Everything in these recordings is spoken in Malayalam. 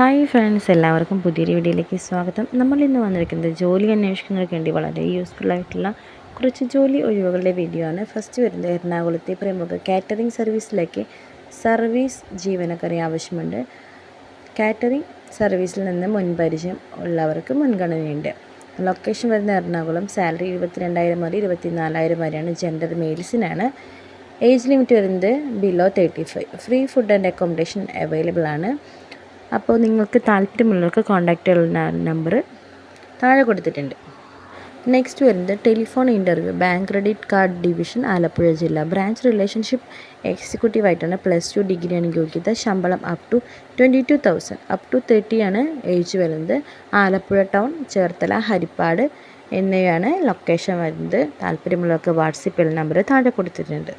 ഹായ് ഫ്രണ്ട്സ് എല്ലാവർക്കും പുതിയൊരു വീഡിയോയിലേക്ക് സ്വാഗതം. നമ്മൾ ഇന്ന് വന്നിരിക്കുന്നത് ജോലി അന്വേഷിക്കുന്നവർക്ക് വേണ്ടി വളരെ യൂസ്ഫുൾ ആയിട്ടുള്ള കുറച്ച് ജോലി ഒഴിവുകളുടെ വീഡിയോ ആണ്. ഫസ്റ്റ് വരുന്നത് എറണാകുളത്തെ പ്രമുഖ കാറ്ററിംഗ് സർവീസിലേക്ക് സർവീസ് ജീവനക്കാരെ ആവശ്യമുണ്ട്. കാറ്ററിംഗ് സർവീസിൽ നിന്ന് മുൻപരിചയം ഉള്ളവർക്ക് മുൻഗണനയുണ്ട്. ലൊക്കേഷൻ വരുന്ന എറണാകുളം സാലറി ഇരുപത്തിരണ്ടായിരം മുതൽ ഇരുപത്തിനാലായിരം വരെയാണ്. ജെൻഡർ മെയിൽസിനാണ് ഏജ് ലിമിറ്റ് വരുന്നത് below thirty five free food and accommodation available ആണ്. അപ്പോൾ നിങ്ങൾക്ക് താല്പര്യമുള്ളവർക്ക് കോൺടാക്റ്റ് നമ്പർ താഴെ കൊടുത്തിട്ടുണ്ട്. നെക്സ്റ്റ് വരുന്നത് telephone interview bank credit card division Alappuzha ജില്ല. ബ്രാഞ്ച് റിലേഷൻഷിപ്പ് എക്സിക്യൂട്ടീവ് ആയിട്ടാണ് പ്ലസ് ടു ഡിഗ്രിയാണ് യോഗ്യത. ശമ്പളം up to twenty two thousand up to തേർട്ടിയാണ് age വരുന്നത്. ആലപ്പുഴ ടൗൺ ചേർത്തല ഹരിപ്പാട് എന്നിവയാണ് ലൊക്കേഷൻ വരുന്നത്. താല്പര്യമുള്ളവർക്ക് വാട്സപ്പിൽ നമ്പർ താഴെ കൊടുത്തിട്ടുണ്ട്.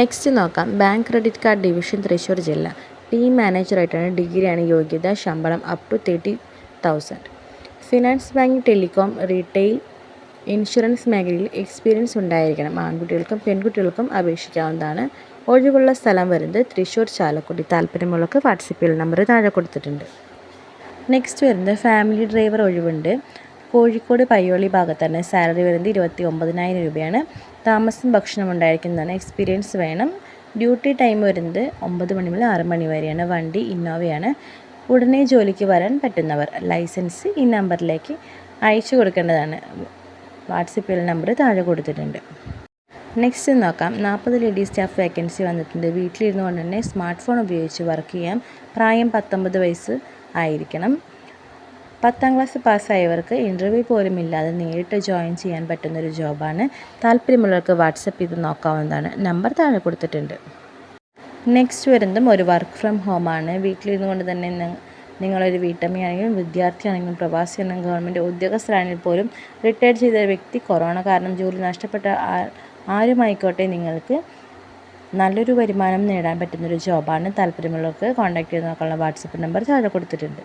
നെക്സ്റ്റ് നോക്കാം. Bank credit card division Thrissur ജില്ല. ടീം മാനേജറായിട്ടാണ് ഡിഗ്രിയാണ് യോഗ്യത ശമ്പളം up to thirty thousand finance bank telecom retail insurance മേഖലയിൽ എക്സ്പീരിയൻസ് ഉണ്ടായിരിക്കണം. ആൺകുട്ടികൾക്കും പെൺകുട്ടികൾക്കും അപേക്ഷിക്കാവുന്നതാണ്. ഒഴിവുള്ള സ്ഥലം വരുന്നത് തൃശ്ശൂർ ചാലക്കുടി. താല്പര്യമുള്ളവർക്ക് വാട്സപ്പിൽ നമ്പർ താഴെ കൊടുത്തിട്ടുണ്ട്. നെക്സ്റ്റ് വരുന്നത് ഫാമിലി ഡ്രൈവർ ഒഴിവുണ്ട്. കോഴിക്കോട് പയ്യോളി ഭാഗത്താണ് സാലറി വരുന്നത് ഇരുപത്തി ഒമ്പതിനായിരം രൂപയാണ്. താമസം ഭക്ഷണം ഉണ്ടായിരിക്കുന്നതാണ്. എക്സ്പീരിയൻസ് വേണം. ഡ്യൂട്ടി ടൈം വരുന്നത് ഒമ്പത് മണി മുതൽ ആറ് മണി വരെയാണ്. വണ്ടി ഇന്നോവയാണ്. ഉടനെ ജോലിക്ക് വരാൻ പറ്റുന്നവർ ലൈസൻസ് ഈ നമ്പറിലേക്ക് അയച്ചു കൊടുക്കേണ്ടതാണ്. വാട്സപ്പിൽ നമ്പർ താഴെ കൊടുത്തിട്ടുണ്ട്. നെക്സ്റ്റ് നോക്കാം. നാൽപ്പത് ലേഡി സ്റ്റാഫ് വേക്കൻസി വന്നിട്ടുണ്ട്. വീട്ടിലിരുന്നു കൊണ്ട് തന്നെ സ്മാർട്ട് ഫോൺ ഉപയോഗിച്ച് വർക്ക് ചെയ്യാം പ്രായം പത്തൊമ്പത് വയസ്സ് ആയിരിക്കണം. പത്താം ക്ലാസ് പാസ്സായവർക്ക് ഇന്റർവ്യൂ പോലും ഇല്ലാതെ നേരിട്ട് ജോയിൻ ചെയ്യാൻ പറ്റുന്നൊരു ജോബാണ് താല്പര്യമുള്ളവർക്ക് വാട്സപ്പ് ചെയ്ത് നോക്കാവുന്നതാണ്. നമ്പർ താഴെ കൊടുത്തിട്ടുണ്ട്. നെക്സ്റ്റ് വരുന്നതും ഒരു വർക്ക് ഫ്രം ഹോമാണ് വീട്ടിലിരുന്നു കൊണ്ട് തന്നെ നിങ്ങളൊരു വീട്ടമ്മയാണെങ്കിലും വിദ്യാർത്ഥിയാണെങ്കിലും പ്രവാസിയാണെങ്കിലും ഗവൺമെന്റ് ഉദ്യോഗസ്ഥരാണെങ്കിൽ പോലും റിട്ടയർ ചെയ്ത വ്യക്തി കൊറോണ കാരണം ജോലി നഷ്ടപ്പെട്ട ആരുമായിക്കോട്ടെ നിങ്ങൾക്ക് നല്ലൊരു വരുമാനം നേടാൻ പറ്റുന്നൊരു ജോബാണ് താല്പര്യമുള്ളവർക്ക് കോൺടാക്ട് ചെയ്ത് നോക്കാനുള്ള വാട്സപ്പ് നമ്പർ താഴെ കൊടുത്തിട്ടുണ്ട്.